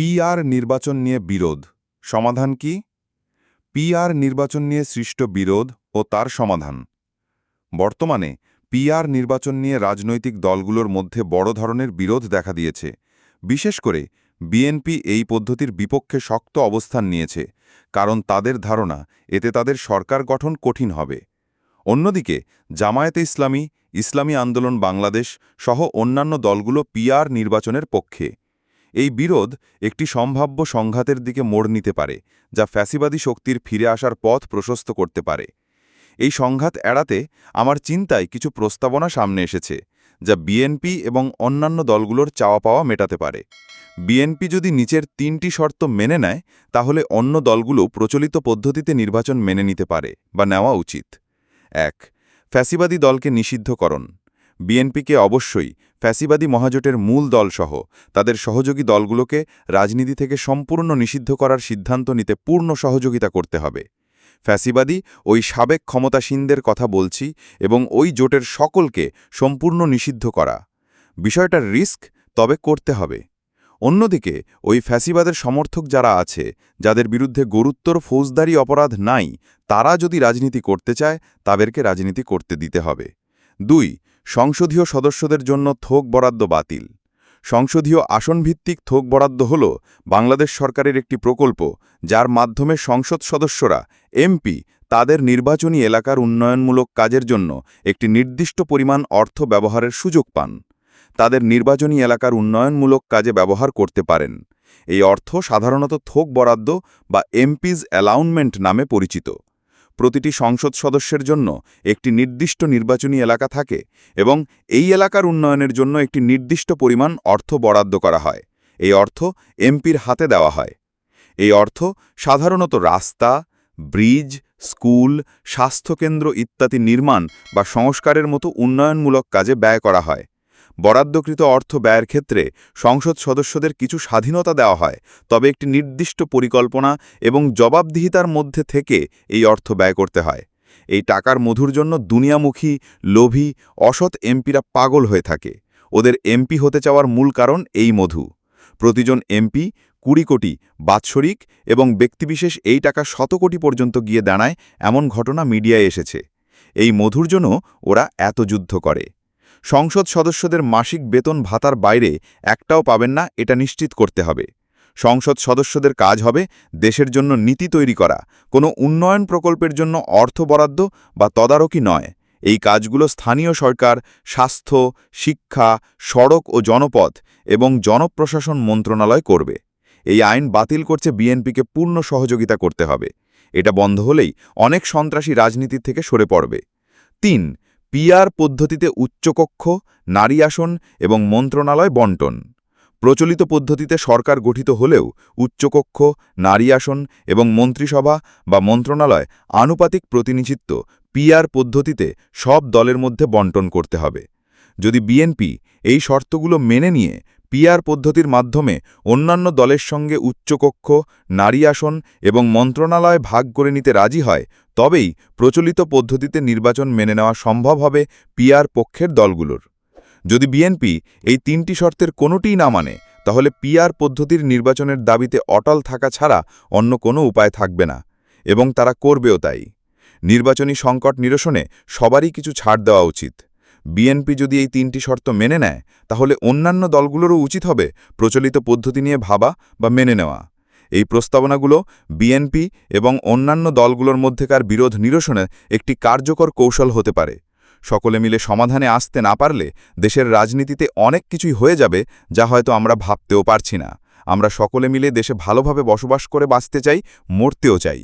PR নির্বাচন নিয়ে বিরোধ। সমাধান কি? পিআর নির্বাচন নিয়ে সৃষ্ট বিরোধ ও তার সমাধান। বর্তমানে পিআর নির্বাচন নিয়ে রাজনৈতিক দলগুলোর মধ্যে বড় ধরনের বিরোধ দেখা দিয়েছে। বিশেষ করে বিএনপি এই পদ্ধতির বিপক্ষে শক্ত অবস্থান নিয়েছে, কারণ তাদের ধারণা এতে তাদের সরকার গঠন কঠিন হবে। অন্যদিকে জামায়াতে ইসলামী ইসলামী আন্দোলন বাংলাদেশ সহ অন্যান্য দলগুলো পিআর নির্বাচনের পক্ষে। এই বিরোধ একটি সম্ভাব্য সংঘাতের দিকে মোড় নিতে পারে, যা ফ্যাসিবাদী শক্তির ফিরে আসার পথ প্রশস্ত করতে পারে। এই সংঘাত এড়াতে আমার চিন্তায় কিছু প্রস্তাবনা সামনে এসেছে, যা বিএনপি এবং অন্যান্য দলগুলোর চাওয়া পাওয়া মেটাতে পারে। বিএনপি যদি নিচের তিনটি শর্ত মেনে নেয়, তাহলে অন্য দলগুলো প্রচলিত পদ্ধতিতে নির্বাচন মেনে নিতে পারে বা নেওয়া উচিত। এক, ফ্যাসিবাদী দলকে নিষিদ্ধকরণ। বিএনপিকে অবশ্যই ফ্যাসিবাদী মহাজোটের মূল দলসহ তাদের সহযোগী দলগুলোকে রাজনীতি থেকে সম্পূর্ণ নিষিদ্ধ করার সিদ্ধান্ত নিতে পূর্ণ সহযোগিতা করতে হবে। ফ্যাসিবাদী, ওই সাবেক ক্ষমতাসীনদের কথা বলছি এবং ওই জোটের সকলকে সম্পূর্ণ নিষিদ্ধ করা। বিষয়টার রিস্ক তবে করতে হবে। অন্যদিকে, ওই ফ্যাসিবাদের সমর্থক যারা আছে, যাদের বিরুদ্ধে গুরুত্বর ফৌজদারি অপরাধ নাই, তারা যদি রাজনীতি করতে চায়, তাদেরকে রাজনীতি করতে দিতে হবে। দুই সংসদীয় সদস্যদের জন্য থোক বরাদ্দ বাতিল। সংসদীয় আসনভিত্তিক থোক বরাদ্দ হল বাংলাদেশ সরকারের একটি প্রকল্প যার মাধ্যমে সংসদ সদস্যরা, এমপি, তাদের নির্বাচনী এলাকার উন্নয়নমূলক কাজের জন্য একটি নির্দিষ্ট পরিমাণ অর্থ ব্যবহারের সুযোগ পান। তাদের নির্বাচনী এলাকার উন্নয়নমূলক কাজে ব্যবহার করতে পারেন। এই অর্থ সাধারণত থোক বরাদ্দ বা এমপিজ অ্যালাউনমেন্ট নামে পরিচিত। প্রতিটি সংসদ সদস্যের জন্য একটি নির্দিষ্ট নির্বাচনী এলাকা থাকে এবং এই এলাকার উন্নয়নের জন্য একটি নির্দিষ্ট পরিমাণ অর্থ বরাদ্দ করা হয়। এই অর্থ এমপির হাতে দেওয়া হয়। এই অর্থ সাধারণত রাস্তা, ব্রিজ, স্কুল, স্বাস্থ্যকেন্দ্র ইত্যাদি নির্মাণ বা সংস্কারের মতো উন্নয়নমূলক কাজে ব্যয় করা হয়। বরাদ্দকৃত অর্থ ব্যয়ের ক্ষেত্রে সংসদ সদস্যদের কিছু স্বাধীনতা দেওয়া হয়, তবে একটি নির্দিষ্ট পরিকল্পনা এবং জবাবদিহিতার মধ্যে থেকে এই অর্থ ব্যয় করতে হয়। এই টাকার মধুর জন্য দুনিয়ামুখী, লোভী, অসৎ এমপিরা পাগল হয়ে থাকে। ওদের এমপি হতে চাওয়ার মূল কারণ এই মধু। প্রতিজন এমপি কুড়ি কোটি বাৎসরিক এবং ব্যক্তিবিশেষ এই টাকা শত কোটি পর্যন্ত গিয়ে দাঁড়ায় এমন ঘটনা মিডিয়ায় এসেছে। এই মধুর জন্য ওরা এত যুদ্ধ করে। সংসদ সদস্যদের মাসিক বেতন ভাতার বাইরে একটাও পাবেন না, এটা নিশ্চিত করতে হবে। সংসদ সদস্যদের কাজ হবে দেশের জন্য নীতি তৈরি করা, কোনো উন্নয়ন প্রকল্পের জন্য অর্থ বরাদ্দ বা তদারকি নয়। এই কাজগুলো স্থানীয় সরকার, স্বাস্থ্য, শিক্ষা, সড়ক ও জনপথ এবং জনপ্রশাসন মন্ত্রণালয় করবে। এই আইন বাতিল করছে বিএনপিকে পূর্ণ সহযোগিতা করতে হবে। এটা বন্ধ হলেই অনেক সন্ত্রাসী রাজনীতি থেকে সরে পড়বে। তিন পিআর পদ্ধতিতে উচ্চকক্ষ, নারী আসন এবং মন্ত্রণালয় বন্টন। প্রচলিত পদ্ধতিতে সরকার গঠিত হলেও উচ্চকক্ষ, নারী আসন এবং মন্ত্রিসভা বা মন্ত্রণালয় আনুপাতিক প্রতিনিধিত্ব পিআর পদ্ধতিতে সব দলের মধ্যে বন্টন করতে হবে। যদি বিএনপি এই শর্তগুলো মেনে নিয়ে পিআর পদ্ধতির মাধ্যমে অন্যান্য দলের সঙ্গে উচ্চকক্ষ, নারী আসন এবং মন্ত্রণালয় ভাগ করে নিতে রাজি হয়, তবেই প্রচলিত পদ্ধতিতে নির্বাচন মেনে নেওয়া সম্ভব হবে পিআর পক্ষের দলগুলোর। যদি বিএনপি এই তিনটি শর্তের কোনোটিই না মানে তাহলে পিআর পদ্ধতির নির্বাচনের দাবিতে অটল থাকা ছাড়া অন্য কোনো উপায় থাকবে না, এবং তারা করবেও তাই। নির্বাচনী সংকট নিরসনে সবারই কিছু ছাড় দেওয়া উচিত। বিএনপি যদি এই তিনটি শর্ত মেনে নেয়, তাহলে অন্যান্য দলগুলোরও উচিত হবে প্রচলিত পদ্ধতি নিয়ে ভাবা বা মেনে নেওয়া। এই প্রস্তাবনাগুলো বিএনপি এবং অন্যান্য দলগুলোর মধ্যেকার বিরোধ নিরসনে একটি কার্যকর কৌশল হতে পারে। সকলে মিলে সমাধানে আসতে না পারলে দেশের রাজনীতিতে অনেক কিছুই হয়ে যাবে যা হয়তো আমরা ভাবতেও পারছি না। আমরা সকলে মিলে দেশে ভালোভাবে বসবাস করে বাঁচতে চাই, মরতেও চাই।